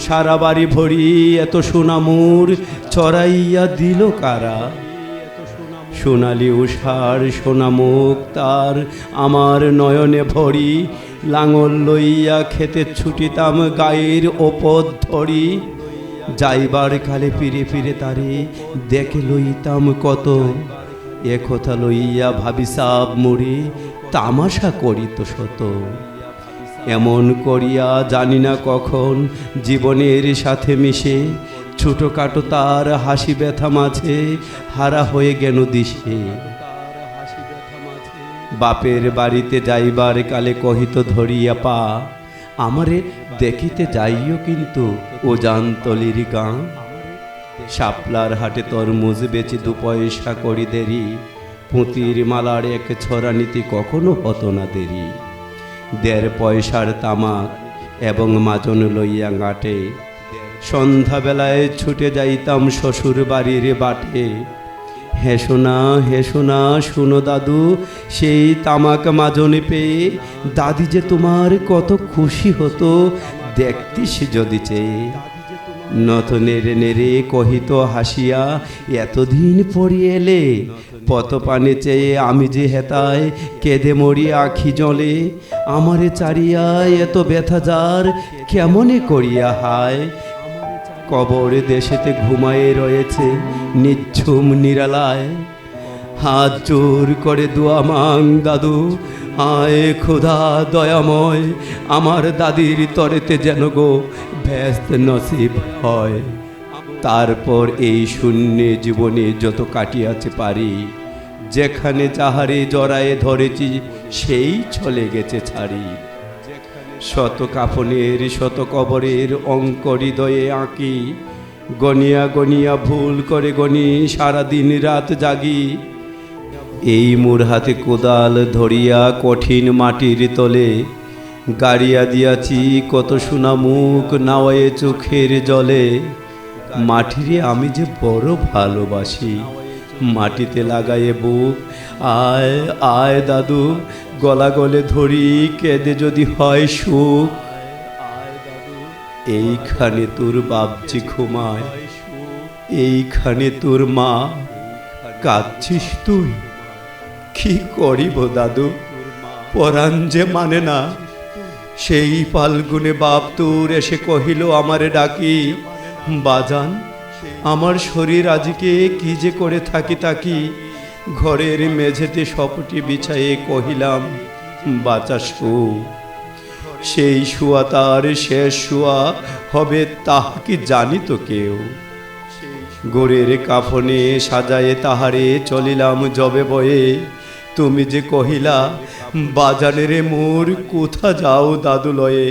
সারা বাড়ি ভরি এত সোনামুর চড়াইয়া দিল কারা? সোনালি উষার সোনামুখ তার আমার নয়নে ভরি, লাঙল লইয়া খেতে ছুটিতাম গায়ের ওপর ধরি। যাইবার কালে ফিরে ফিরে তারে দেখে লইতাম কত। একথা লইয়া ভাবি সাপ মুড়ি, তামাশা করিত শত। এমন করিয়া জানি না কখন জীবনের সাথে মিশে, ছোটখাটো তার হাসি ব্যথা মাঝে হারা হয়ে গেল দিশে। বাপের বাড়িতে যাইবার কালে কহিত ধরিয়া, পা, আমারে দেখিতে যাইও কিন্তু ও জানতলির গাঁ। শাপলার হাটে তরমুজ বেচে দু পয়সা করি দেরি, পুঁতির মালার এক ছড়া নীতি কখনো হতো না দেরি। দেড় পয়সার তামাক এবং মাজন লইয়া গাঁটে সন্ধ্যাবেলায় ছুটে যাইতাম শ্বশুর বাড়ির বাটে। হেসো না হেসো না শুনো দাদু, সেই তামাক মাজনে পেয়ে দাদি যে তোমার কত খুশি হতো, দেখতিস যদি চেয়ে। নত নেড়ে নেড়ে কহিত হাসিয়া, এতদিন পড়ি এলে পত পানে চেয়ে আমি যে হেতায় কেঁদে মরি আখি জলে, আমারে চারিয়া এত ব্যথা যার, কেমনে করিয়া হায়? কবর দেশেতে ঘুমায়ে রয়েছে নিচ্ছুম নিরালায়। হাত জোর করে দোয়া মাং দাদু। আয় খোদা দয়াময়, আমার দাদির তরেতে যেন গো ব্যস্ত নসিব হয়। তারপর এই শূন্যে জীবনে যত কাটিয়াছে পারি, যেখানে যাহারে জড়ায়ে ধরেছি, সেই চলে গেছে ছাড়ি। শত কাফনের, শত কবরের অঙ্ক হৃদয়ে আঁকি, গনিয়া গনিয়া ভুল করে গনি সারাদিন রাত জাগি এই মোর হাতে কোদাল ধরিয়া কঠিন মাটির তলে গাড়িয়া দিয়াছি, কত সোনা মুখ নাওয়ে চোখের জলে। মাটিরে আমি যে বড় ভালোবাসি, মাটিতে লাগায়ে বুক। আয় আয় দাদু গলা গলে ধরি, কেঁদে যদি হয় সুখ। এইখানে তোর বাপজি ঘুমায়, এইখানে তোর মা। কাঁদছিস তুই? কি করিব দাদু? পরাণ যে মানে না। সেই ফাল্গুনে বাপ তোর এসে কহিল, আমারে ডাকি। বাজান, আমার শরীর আজকে কি যে করে থাকি থাকি ঘরের মেঝেতে সপটি বিছায়ে কহিলাম বাঁচা শু সেই শুয়া তার শেষ শুয়া হবে তাহা কি জানি তো কেউ। গোরের কাফনে সাজায়ে তাহারে চলিলাম জবে বয়ে। তুমি যে কহিলা, বাজানের মোর কোথা যাও দাদু লয়ে?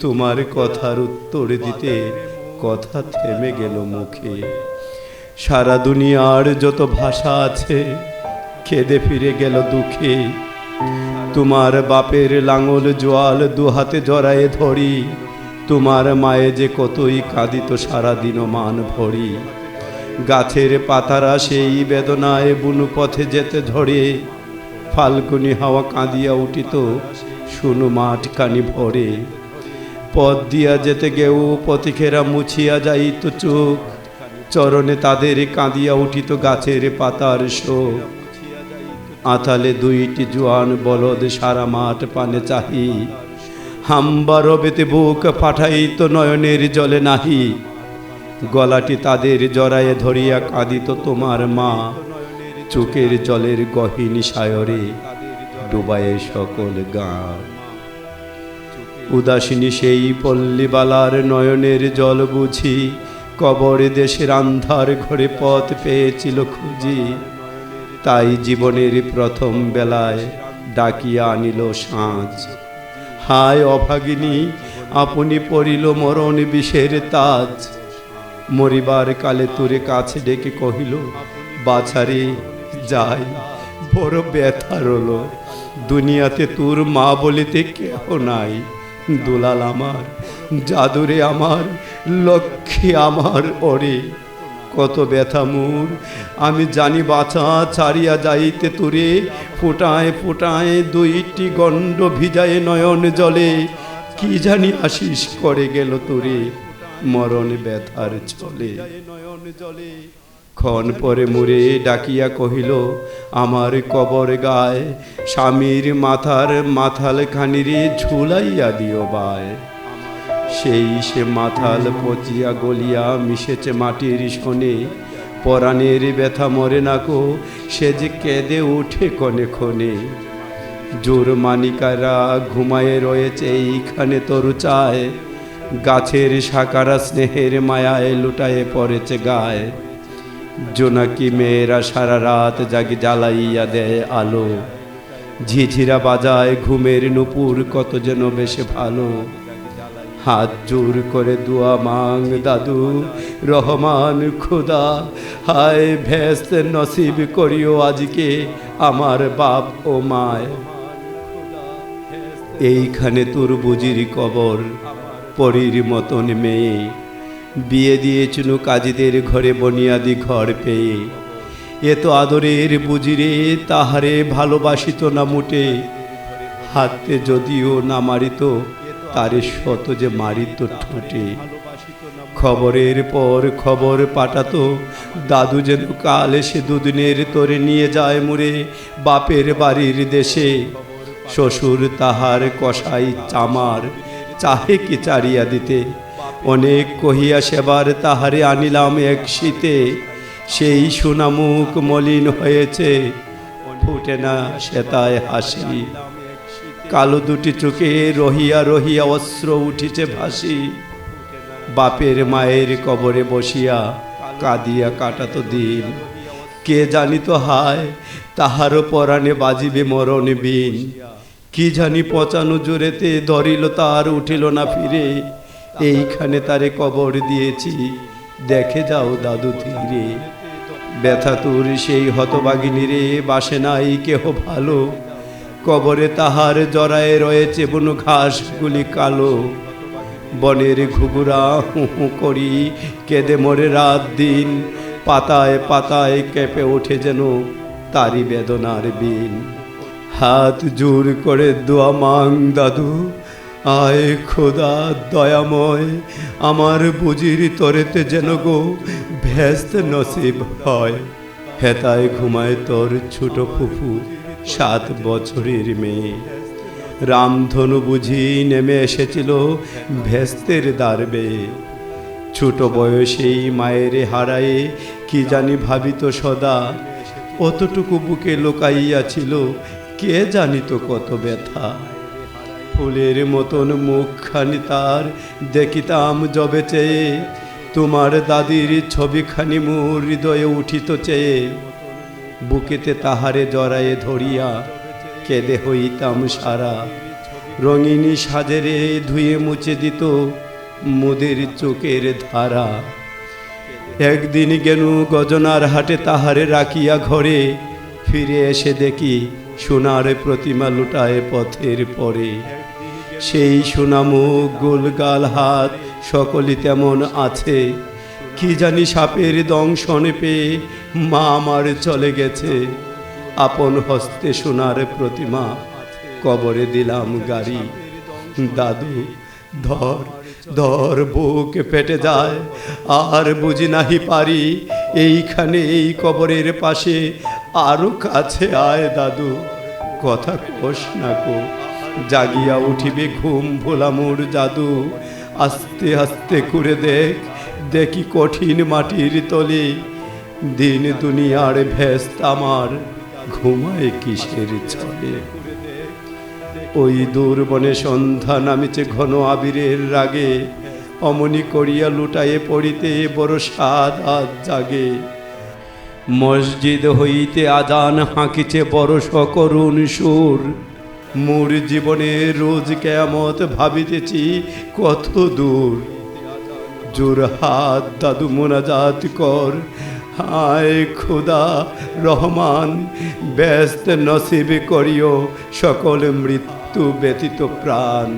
তোমার কথার উত্তর দিতে কথা থেমে গেল মুখে। সারা দুনিয়ার যত ভাষা আছে, খেদে ফিরে গেল দুঃখে। তোমার বাপের লাঙল জোয়াল দুহাতে জড়ায়ে ধরি, তোমার মায়ে যে কতই কাঁদিত সারাদিন মান ভরি। গাছের পাতারা সেই বেদনায় বুনু পথে যেতে ধরে। ফাল্গুনি হাওয়া কাঁদিয়া উঠিত, শুনু মাঠ কানি ভরে। পথ দিয়া যেতে গেও পথিকেরা মুছিয়া যাইত চোখ। চরণে তাদের কাঁদিয়া উঠিত গাছের পাতার শোক। আতালে দুইটি জোয়ান বলদ সারা মাঠ পানে চাহি। হাম্বা রবেতে বুক পাঠাইত নয়নের জলে নাহি। গলাটি তাদের জড়ায়ে ধরিয়া কাঁদিত তোমার মা। চোখের জলের গহীন সায়রে ডুবায়ে সকল গাঁ উদাসিনী সেই পল্লীবালার নয়নের জল বুঝি, কবরে দেশের আন্ধার ঘরে পথ পেয়েছিল খুঁজি। তাই জীবনের প্রথম বেলায় ডাকিয়া আনিল সাঁঝ হায় অভাগিনী, আপনি পড়িল মরণ বিষের তাজ। মরিবার কালে তোরে কাছে ডেকে কহিল, বাছারে, যাই, বড় ব্যথা রলো দুনিয়াতে তোর মা বলিতে কেহ নাই। দুলাল আমার, জাদুরে আমার, লক্ষ্মী আমার ওরে কত ব্যথা মোর। আমি জানি বাছা, ছাড়িয়া যাইতে তোরে ফোটায় ফোটায় দুইটি গণ্ড ভিজায় নয়ন জলে। কি জানি আশিস করে গেল তোরে। মরণ ব্যথার চলে। ক্ষণ পরে মুরে ডাকিয়া কহিল, আমার কবর গায় স্বামীর মাথার মাথাল খানিরে ঝুলাইয়া দিও বায়। সেই সে মাথাল পচিয়া গলিয়া মিশেছে মাটির শোনে। পরাণের ব্যথা মরে নাকো সে যে কেঁদে উঠে কনে ক্ষণে। জোর মানিকারা ঘুমায়ে রয়েছে, এইখানে তরু চায়। গাছের শাকারা স্নেহের মায়ায় লুটায়ে পড়েছে গায়ে। জোনাকি মেয়েরা সারা রাত জাগি জ্বালাইয়া দেয় আলো। ঝিঝিরা বাজায় ঘুমের নুপুর কত যেন বেশে ভালো। হাত জোর করে দুয়া মাং দাদু, রহমান খুদা, হায় ভেস্ত নসিব করিও আজকে আমার বাপ ও মায়। এইখানে তোর বুজির কবর। পরীর মতন মেয়ে। বিয়ে দিয়েছিল কাজীদের ঘরে বনিয়াদি ঘর পেয়ে। এ তো আদরের বুজিরে তাহারে ভালোবাসিত না মুটে। হাতে যদিও না মারিত, তারে শত যে মারিত ঠোঁটে। খবরের পর খবর পাঠাতো, দাদু যেন কাল এসে দুদিনের তোরে নিয়ে যায় মুরে বাপের বাড়ির দেশে। শ্বশুর তাহার কষাই চামার চাহে কি চারিয়া দিতে? অনেক কহিয়া সেবার তাহারে আনিলাম এক শীতে। সেই সোনামুখ মলিন হয়েছে, ফুটে না সেতায় হাসি। কালো দুটি চোখে রহিয়া রহিয়া অস্ত্র উঠিছে ভাসি। বাপের মায়ের কবরে বসিয়া কাঁদিয়া কাটাত দিন। কে জানিত হায় তাহারও পরাণে বাজিবে মরণ বিন কি জানি পচানো জোরেতে ধরিল তার, উঠিল না ফিরে। এইখানে তারে কবর দিয়েছি, দেখে যাও দাদু ধীরে। ব্যথা তোর সেই হতবাগিনী রে, বাসে নাই কেহ ভালো। কবরে তাহার জরায়ে রয়েছে বুনো ঘাসগুলি কালো। বনের ঘুঘুরা হু হু করি কেঁদে মরে রাত দিন। পাতায় পাতায় কেঁপে ওঠে যেন তারি বেদনার বিন। হাত জোর করে দোয়া মাং দাদু। আয় খোদা, দয়াময়, আমার বুঝির তরেতে যেন গো ভেস্ত নসিব হয়। হেতায় ঘুমায় তোর ছোট ফুফু, সাত বছরের মেয়ে। রামধনু বুঝি নেমে এসেছিল ভেস্তের দারবে ছোট বয়সেই মায়ের হারায়ে কি জানি ভাবিত সদা। অতটুকু বুকে লোকাইয়াছিল কে জানিত কত ব্যথা? ফুলের মতন মুখখানি তার দেখিতাম জবে চেয়ে, তোমার দাদির ছবিখানি মোর হৃদয়ে উঠিত চেয়ে। বুকেতে তাহারে জড়ায়ে ধরিয়া কেঁদে হইতাম সারা। রঙিনী সাজেরে ধুয়ে মুছে দিত মুদের চোখের ধারা। একদিন গেনু গজনার হাটে তাহারে রাখিয়া ঘরে ফিরে এসে দেখি সোনার প্রতিমা লুটায় পথের পরে। সেই সোনামুখ গোলগাল হাত সকলই তেমন আছে। কি জানি সাপের দংশনে পেয়ে মা আমার চলে গেছে। আপন হস্তে সোনার প্রতিমা কবরে দিলাম গাড়ি। দাদু, ধর ধর, বুক ফেটে যায়, আর বুঝি নাহি পারি এইখানে এই কবরের পাশে আরও কাছে আয় দাদু, কথা কোষ না কো জাগিয়া উঠিবে ঘুম ভোলামুর জাদু। আস্তে আস্তে করে দেখ, দেখি কঠিন মাটির তলে। দিন দুনিয়ার ভেস্ত আমার, ঘুমায় কিসের ছলে। ওই দূরবনে সন্ধ্যা নামিছে ঘন আবিরের রাগে। অমনি করিয়া লুটায়ে পড়িতে বড় সাদ আজ জাগে। মসজিদ হইতে আজান হাঁকিছে বড় সকরুণ সুর। মোর জীবনে রোজ কেয়ামত ভাবিতেছি কত দূর। জোর হাত দাদু মোনাজাত কর। হায় খোদা রহমান, ব্যস্ত নসিবে করিও সকল মৃত্যু ব্যতীত প্রাণ।